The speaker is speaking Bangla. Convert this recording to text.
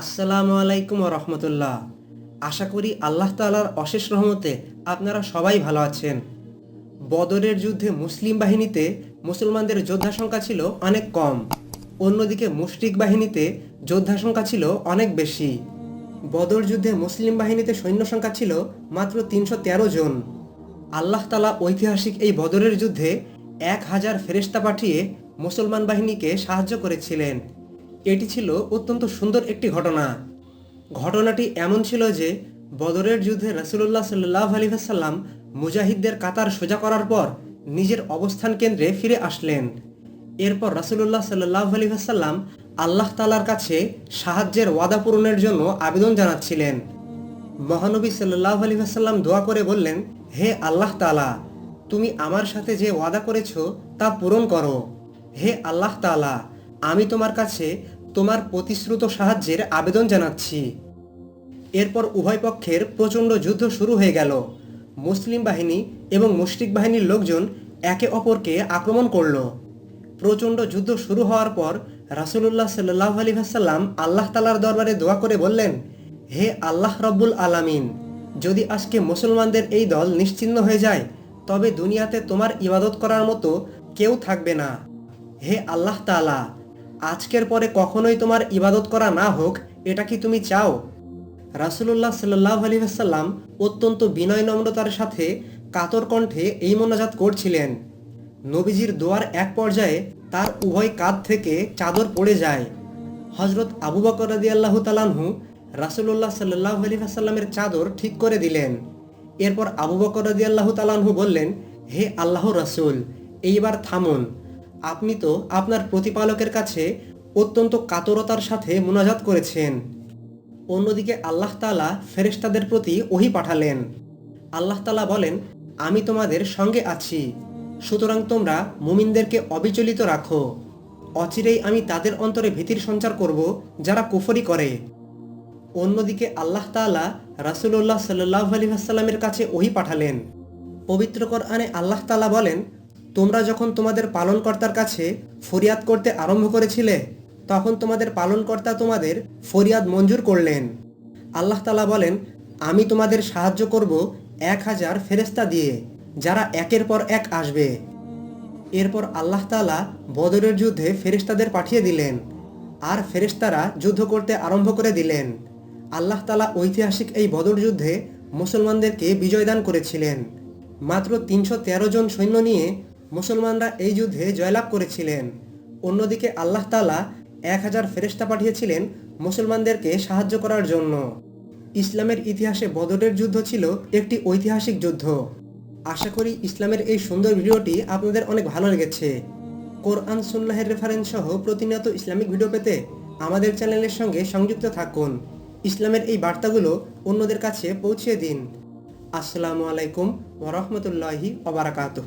আসসালামু আলাইকুম রহমতুল্লাহ। আশা করি আল্লাহ তালার অশেষ রহমতে আপনারা সবাই ভালো আছেন। বদরের যুদ্ধে মুসলিম বাহিনীতে মুসলমানদের যোদ্ধা সংখ্যা ছিল অনেক কম। অন্যদিকে মুশরিক বাহিনীতে যোদ্ধা সংখ্যা ছিল অনেক বেশি। বদর যুদ্ধে মুসলিম বাহিনীতে সৈন্য সংখ্যা ছিল মাত্র তিনশো তেরো জন। আল্লাহ তালা ঐতিহাসিক এই বদরের যুদ্ধে এক হাজার ফেরেস্তা পাঠিয়ে মুসলমান বাহিনীকে সাহায্য করেছিলেন। এটি ছিল অত্যন্ত সুন্দর একটি ঘটনা। ঘটনাটি এমন ছিল যে, বদরের যুদ্ধে রাসুলুল্লাহ সাল্লাহ আলী সাল্লাম মুজাহিদদের কাতার সোজা করার পর নিজের অবস্থান কেন্দ্রে ফিরে আসলেন। এরপর রাসুলুল্লাহ সাল্লাহ আলী সাল্লাম আল্লাহ তালার কাছে সাহায্যের ওয়াদা পূরণের জন্য আবেদন জানাচ্ছিলেন। মহানবী সাল্লাহ আলী সাল্লাম দোয়া করে বললেন, হে আল্লাহ তালা তুমি আমার সাথে যে ওয়াদা করেছ তা পূরণ করো। হে আল্লাহ তালা আমি তোমার কাছে তোমার প্রতিশ্রুত সাহায্যের আবেদন জানাচ্ছি। এরপর উভয় পক্ষের প্রচণ্ড যুদ্ধ শুরু হয়ে গেল। মুসলিম বাহিনী এবং মুশরিক বাহিনীর লোকজন একে অপরকে আক্রমণ করল। প্রচণ্ড যুদ্ধ শুরু হওয়ার পর রাসুলুল্লাহ সাল্লাহ আলী ভাসাল্লাম আল্লাহ তালার দরবারে দোয়া করে বললেন, হে আল্লাহ রব্বুল আলামিন, যদি আজকে মুসলমানদের এই দল নিশ্চিন্ন হয়ে যায়, তবে দুনিয়াতে তোমার ইবাদত করার মতো কেউ থাকবে না। হে আল্লাহ তালা আজকের পরে কখনোই তোমার ইবাদত করা না হোক, এটা কি তুমি চাও? রাসুলুল্লাহ সাল্লাহ আলী আসাল্লাম অত্যন্ত বিনয় নম্রতার সাথে কাতর কণ্ঠে এই মোনাজাত করছিলেন। নবীজির দোয়ার এক পর্যায়ে তার উভয় কাঁধ থেকে চাদর পড়ে যায়। হজরত আবু বকর রাদি আল্লাহ তালানহু রাসুলুল্লাহ সাল্লাহ আলী আসাল্লামের চাদর ঠিক করে দিলেন। এরপর আবু বকর রাদি আল্লাহ তালানহু বললেন, হে আল্লাহ রাসুল, এইবার থামুন। আপনি তো আপনার প্রতিপালকের কাছে অত্যন্ত কাতরতার সাথে মোনাজাত করেছেন। অন্যদিকে আল্লাহ তালা ফেরেশতাদের প্রতি ওহি পাঠালেন। আল্লাহ তালা বলেন, আমি তোমাদের সঙ্গে আছি। সুতরাং তোমরা মুমিনদেরকে অবিচলিত রাখো। অচিরেই আমি তাদের অন্তরে ভীতির সঞ্চার করব যারা কুফরি করে। অন্যদিকে আল্লাহ তালা রাসুল্লাহ সাল্লাহ আলী আসাল্লামের কাছে ওহি পাঠালেন। পবিত্র কোরআনে আল্লাহ তালা বলেন তোমরা যখন তোমাদের পালনকর্তার কাছে ফরিয়াদ করতে আরম্ভ করেছিলে, তখন তোমাদের পালনকর্তা তোমাদের ফরিয়াদ মঞ্জুর করলেন। আল্লাহ তালা বলেন, আমি তোমাদের সাহায্য করব এক হাজার ফেরেস্তা দিয়ে, যারা একের পর এক আসবে। এরপর আল্লাহ তালা বদরের যুদ্ধে ফেরেস্তাদের পাঠিয়ে দিলেন, আর ফেরেস্তারা যুদ্ধ করতে আরম্ভ করে দিলেন। আল্লাহ তালা ঐতিহাসিক এই বদর যুদ্ধে মুসলমানদেরকে বিজয় দান করেছিলেন। মাত্র তিনশো তেরো জন সৈন্য নিয়ে মুসলমানরা এই যুদ্ধে জয়লাভ করেছিলেন। অন্যদিকে আল্লাহ তালা এক হাজার ফেরেস্তা পাঠিয়েছিলেন মুসলমানদেরকে সাহায্য করার জন্য। ইসলামের ইতিহাসে বদরের যুদ্ধ ছিল একটি ঐতিহাসিক যুদ্ধ। আশা করি ইসলামের এই সুন্দর ভিডিওটি আপনাদের অনেক ভালো লেগেছে। কোরআন, সুন্নাহের রেফারেন্স সহ প্রতিনিয়ত ইসলামিক ভিডিও পেতে আমাদের চ্যানেলের সঙ্গে সংযুক্ত থাকুন। ইসলামের এই বার্তাগুলো অন্যদের কাছে পৌঁছে দিন। আসসালামু আলাইকুম ওরহমতুল্লাহি ওবরাকাতুহ